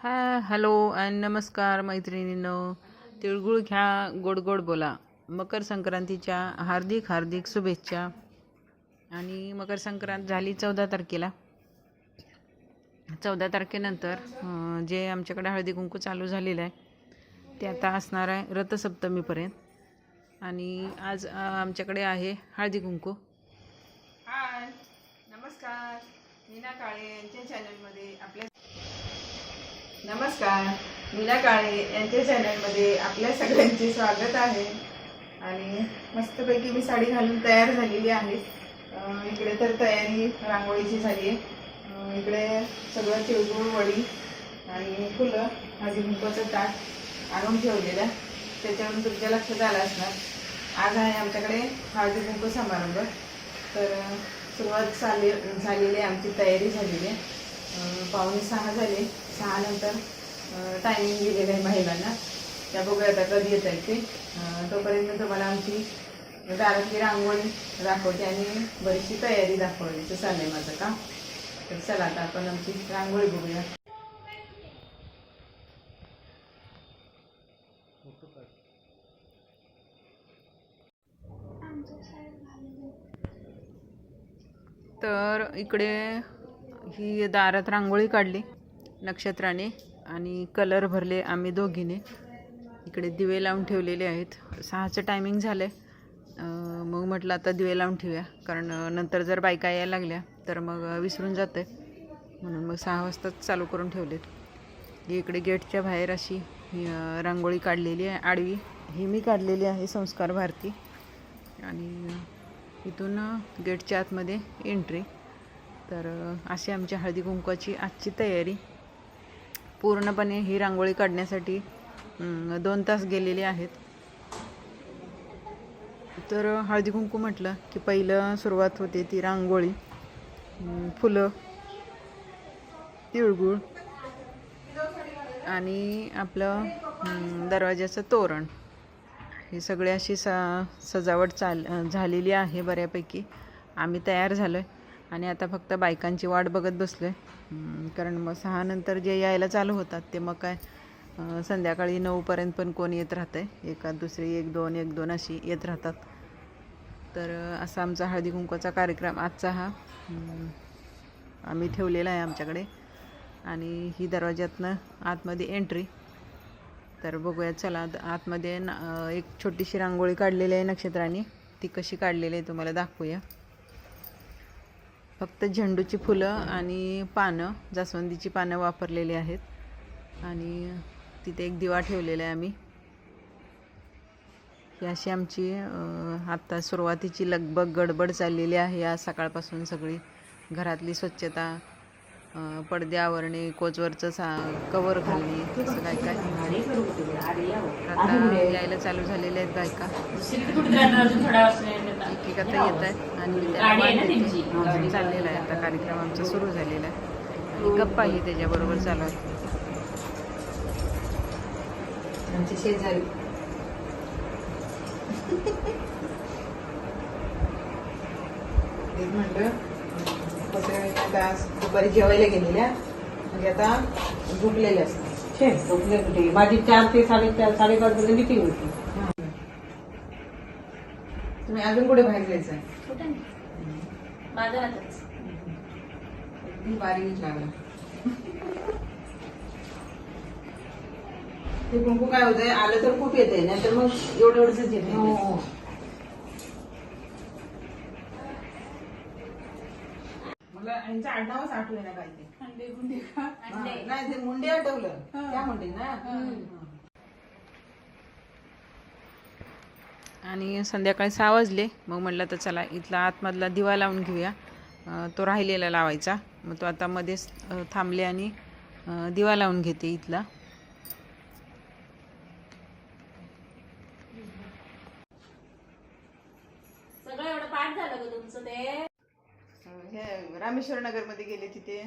हा hello and नमस्कार मैत्रिणींनो. तिळगुळ घ्या गोड गोड बोला. मकर संक्रांतीच्या हार्दिक हार्दिक शुभेच्छा. आणि मकर संक्रांत झाली चौदा तारखेला. चौदा तारखेनंतर जे आमच्याकडे हळदी कुंकू चालू झालेलं आहे ते आता असणार आहे रथसप्तमीपर्यंत. आणि आज आमच्याकडे आहे हळदी कुंकू. हाय नमस्कार. मीना काळे यांच्या चॅनलमध्ये आपल्या नमस्कार. मीना काळे यांच्या चॅनलमध्ये आपल्या सगळ्यांचे स्वागत आहे. आणि मस्तपैकी मी साडी घालून तयार झालेली आहे. इकडे तर तयारी रांगोळीची झाली आहे. इकडे सगळं तिळगुळ वडी आणि फुलं माझी कुंकवाचं ताट आणून ठेवलेलं त्याच्यावरून तुमच्या लक्षात आलं असणार. आज आहे आमच्याकडे हळदी कुंकू समारंभ. तर सुरुवात झाली झालेली आहे. आमची तयारी झालेली आहे. पाहुणे सहा झाले. सहा नंतर टायमिंग दिलेलं आहे महिलांना. त्या बघूया आता कधी येत आहेत ते. तोपर्यंत तुम्हाला आमची दारातली रांगोळी दाखवते आणि बरीचशी तयारी दाखवायचं आहे माझं काम. तर चला आता आपण आमची रांगोळी बघूया. तर इकडे ही दारात रांगोळी काढली. नक्षत्राने आणि कलर भरले आम्ही दोघीने. इकडे दिवे लावून ठेवलेले आहेत. सहाचं टायमिंग झालं आहे मग म्हटलं आता दिवे लावून ठेवूया. कारण नंतर जर बायका यायला लागल्या तर मग विसरून विसरून जाते म्हणून मग सहा वाजताच चालू करून ठेवलेत. इकडे गेटच्या बाहेर अशी रांगोळी काढलेली आहे. आडवी ही मी काढलेली आहे संस्कार भारती. आणि इथून गेटच्या आतमध्ये एंट्री तर अशी आमच्या हळदी कुंकवाची आजची तयारी. पूर्णपणे ही रांगोळी काढण्यासाठी दोन तास गेलेले आहेत. तर हळदी कुंकू म्हटलं की पहिलं सुरुवात होते ती रांगोळी फुलं तिळगुळ आणि आपलं दरवाज्याचं दरवाजाचं तोरण. ही सगळी अशी स सजावट चाल झालेली आहे बऱ्यापैकी. आम्ही तयार झालो आहे आणि आता फक्त बायकांची वाट बघत बसलो आहे कारण मग सहानंतर जे यायला चालू होतात ते मग काय संध्याकाळी नऊपर्यंत पण कोण येत राहतं आहे एका दुसरी एक दोन एक दोन अशी येत राहतात. तर असा आमचा हळदी कुंकवाचा कार्यक्रम आजचा हा. आम्ही ठेवलेला आहे आमच्याकडे. आणि ही दरवाज्यातनं आतमध्ये एंट्री तर बघूया चला आतमध्ये ना एक छोटीशी रांगोळी काढलेली आहे नक्षत्राने. ती कशी काढलेली आहे तुम्हाला दाखवूया. फक्त झेंडूची फुलं आणि पानं जास्वंदीची पानं वापरलेली आहेत. आणि तिथे एक दिवा ठेवलेला आहे आम्ही. ही अशी आमची आत्ता सुरुवातीची लगबग गडबड चाललेली आहे. आज सकाळपासून सगळी घरातली स्वच्छता पडदे आवरणे कोचवरचं सा कवर घालणे असं काय काय. आता यायला चालू झालेले आहेत बायका. एक आता येत आहेत आणि मी त्यांना वाट देते. चाललेला आहे. आता कार्यक्रम आमचा सुरू झालेला आहे. आणि गप्पाही त्याच्याबरोबर चालू आहे आमचे शेजारी. आज दुपारी जेवायला गेलेल्या. म्हणजे आता झोपलेल्या असतात. छे, झोपले कुठे? माझी चार ते साडेचार साडेपाच पर्यंत मिटिंग होती. तुम्ही अजून कुठे बाहेर जायचं आहे बाजारातच. अगदी बारीक लागला ते कुंकू काय होतंय? आलं तर खूप येते नाहीतर मग एवढं एवढंच येते हो, हो. मला यांचं आडनावच आठवलं ना काय ते नाही ते मुंडे आठवलं. त्या मुंडे ना? आणि संध्याकाळी सहा वाजले. मग म्हटलं तर चला इथला आतमधला दिवा लावून घेऊया. तो राहिलेला लावायचा. मग तो आता मध्येच थांबले आणि दिवा लावून घेते इथला. सगळं एवढं पाठ झालं का तुमचं ते? हे रामेश्वर नगरमध्ये गेले तिथे.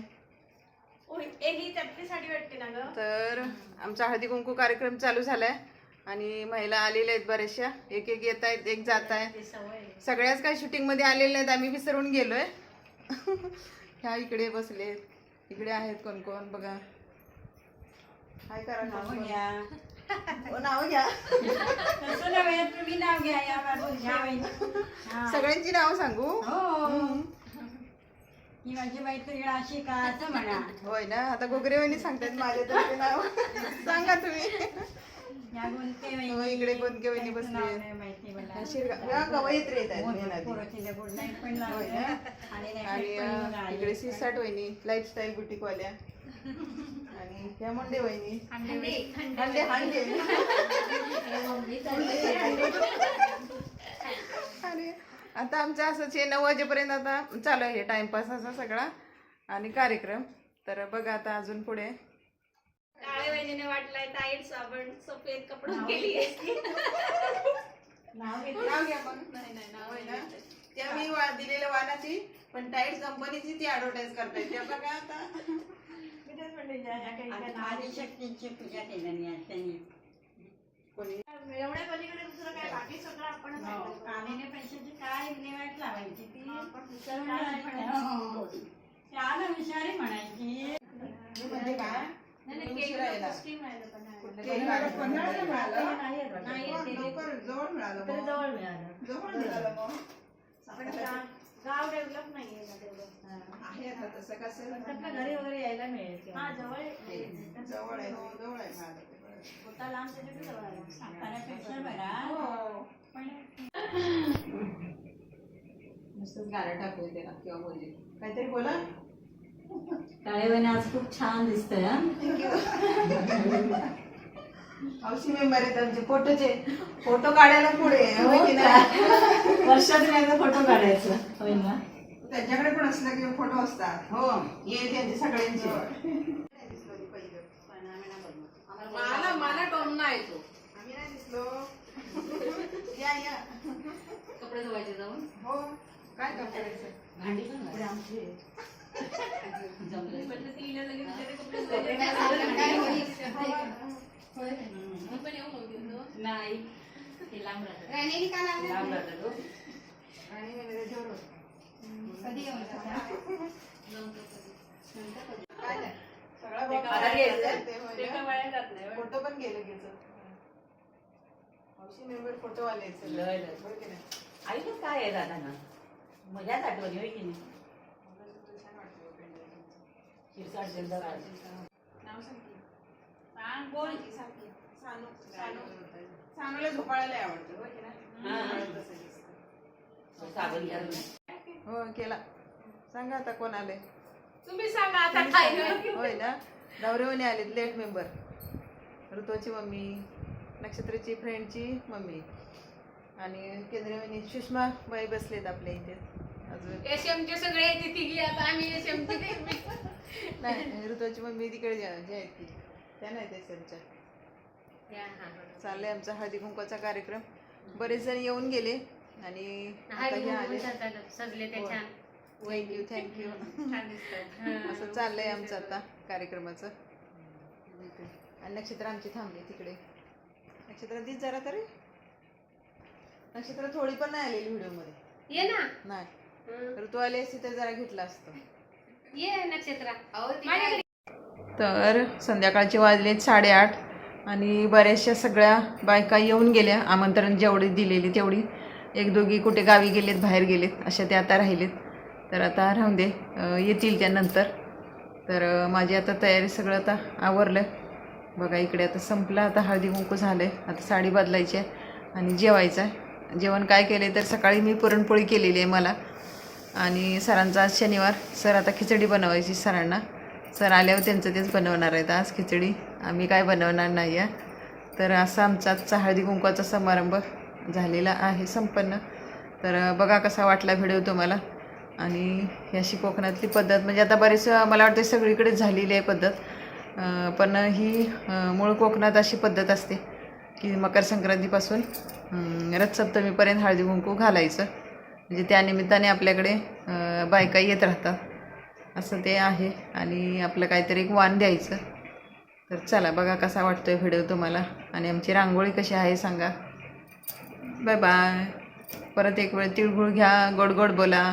ओय, ए ही त्यातली साडी वाटते ना ग? तर आमचा हळदी कुंकू कार्यक्रम चालू झालाय. आणि महिला आलेल्या आहेत बऱ्याचशा. एक एक येत आहेत एक जात आहेत सगळ्याच काही शूटिंगमध्ये आलेल्या आहेत आम्ही विसरून गेलोय. ह्या इकडे बसलेत. इकडे आहेत कोण कोण? बघा. हाय करा नाव. घ्या? हो, नाव घ्या. नव्हे तुम्ही नाव घ्या हा. सगळ्यांची नाव सांगू? हो. ही माझी मैत्रीण अशी का असं म्हणा. होय ना? आता गोगरे वहिनी सांगतात माझे तर नाव. सांगा तुम्ही. हो, इकडे गोंदके वहिनी बसली. शिरगाव. या कवयित्री येत आहेत मोठं मेन आधी. पोराचे लग्न नाही पण होय लावलं. ना? आणि नाही आणि पण अं, राहिले. इकडे सीसाट वहिनी लाईफस्टाईल बुटीक वाल्या आणि ह्या मुंडे वहिनी. हांडे हांडे आणि आता आमचं असंच आहे नऊ वाजेपर्यंत आता चालू आहे टाइमपास असा सगळा. आणि कार्यक्रम. तर बघा आता अजून पुढे. वाटलाय टाईट साबण सफेद कपडा केली आहे नाव घेते. नाव घ्या मग. नाही नाही नाव आहे ना? त्या मी वा- दिलेल्या वाहनाची पण टाईट कंपनीची ती ऍडव्हर्टाईज करताय त्या बघा आता. मी तेच म्हणले, ज्या- ज्या काही आणि त्या आदिशक्तीची पूजा केली नाही त्यांनी. कोणी? एवढ्या पलीकडे दुसरं काय? बाकी सगळं आपण हो, कामिनी पैशाची काय विल्हेवाट लावायची ती? आपण हो. त्याला विषारी म्हणायची. मी म्हणजे काय? नाही, उशिरा येणार. टेस्टिंग व्हायला पण आहे. कुठलं केक केक काढायचं? पन्हाळ्याला मिळालं? नाही, लवकर- ते- लवकर जवळ मिळालं तरी मग. जवळ मिळालं जवळ मिळालं मग. पण गा- गाव डेव्हलप नाहीये ना तेवढं आहे आता तसं कसं आपल्या घरी वगैरे यायला मिळेल हा जवळ आहे. जवळ आहे हो जवळ आहे मिळालं ते बरं. होता लांब त्याच्याजवळ आहे साताऱ्यापेक्षा बरा हो. पण नुसतंच गाणं टाकू त्याला किंवा बोलली काहीतरी बोला टाळेवाने आज खूप छान दिसतंय हा. हौशी मेंबर आहेत आमचे. फोटोचे. फोटो काढायला पुढे होय की नाही? वर्षातून एकदा फोटो काढायचं. होय ना? त्यांच्याकडे पण असलं की फोटो असतात. हो ये त्यांचे सगळ्यांचे. मला मला टोन नाही येतो. आम्ही नाही दिसलो. या या. कपडे धुवायचे जाऊन? हो. काय करायचं भांडी पण आमची. नाही. ते लांब हो. ते का ते ना? फोटो पण गेलं गेलं हौशी मेंबर फोटो आले लय लय. आईला काय आहे दादांना? मजाच आठवणी होय की नाही शिरसाट जिंदाबाद नाव सांग की. सांग, बोल. सानू सानू सानूला झोपाळायला आवडतं होय की नाही? हा. हो केला. सांगा आता कोण आले तुम्ही सांगा आता काय? होय ना? नवरेवणी आलेत लेट मेंबर ऋतूची मम्मी नक्षत्राची फ्रेंडची मम्मी. आणि केंद्रीय सुषमा बाई बसलेत आपल्या इथे. अजून. एसएमचे सगळे येते तिघी आता आम्ही एसएमची नाही. ऋतूची मम्मी तिकडे ज्या आहेत ती. त्या नाही ते त्यांच्या चाललंय आमचा हळदी कुंकवाचा कार्यक्रम. बरेच जण येऊन गेले आणि हे सजले ते होय. छान. थँक्यू थँक्यू असं चाललंय आमचं आता कार्यक्रमाचं. आणि नक्षत्र आमची थांबली तिकडे. नक्षत्र दिस जरा तरी. नक्षत्र थोडी पण नाही आलेली व्हिडिओमध्ये. ये ना. नाही. हं. तर तू आली असती तर जरा घेतलं असतं. ये नक्षत्र. तर संध्याकाळचे वाजलेत साडेआठ आणि बऱ्याचशा सगळ्या बायका येऊन गेल्या. आमंत्रण जेवढी दिलेली तेवढी. एक दोघी कुठे गावी गेलेत बाहेर गेलेत अशा त्या आता राहिलेत. तर आता राहून दे. येतील त्यानंतर तर माझी आता तयारी सगळं आता आवरलं. बघा इकडे आता संपलं. आता हळदी कुंकू झालं आहे आता साडी बदलायची आहे आणि जेवायचं आहे. जेवण काय केलं तर सकाळी मी पुरणपोळी केलेली आहे मला. आणि सरांचा आज शनिवार. सर आता खिचडी बनवायची सरांना. सर आल्यावर त्यांचं तेच बनवणार आहेत आज खिचडी. आम्ही काय बनवणार नाही आहे. तर असा आमचा आजचा हळदी कुंकवाचा समारंभ झालेला आहे संपन्न. तर बघा कसा वाटला व्हिडिओ तुम्हाला. आणि ही अशी कोकणातली पद्धत म्हणजे आता बरेच मला वाटतं सगळीकडेच झालेली आहे पद्धत. पण ही मूळ कोकणात अशी पद्धत असते की मकर संक्रांतीपासून रथसप्तमीपर्यंत हळदी कुंकू घालायचं. म्हणजे त्यानिमित्ताने आपल्याकडे बायका येत राहतात. असं ते आहे. आणि आपलं काहीतरी एक वाण द्यायचं. तर चला बघा कसा वाटतो आहे व्हिडिओ तुम्हाला. आणि आमची रांगोळी कशी आहे सांगा. Bye bye. परत एक वेळ तिळगुळ घ्या गोड गोड बोला.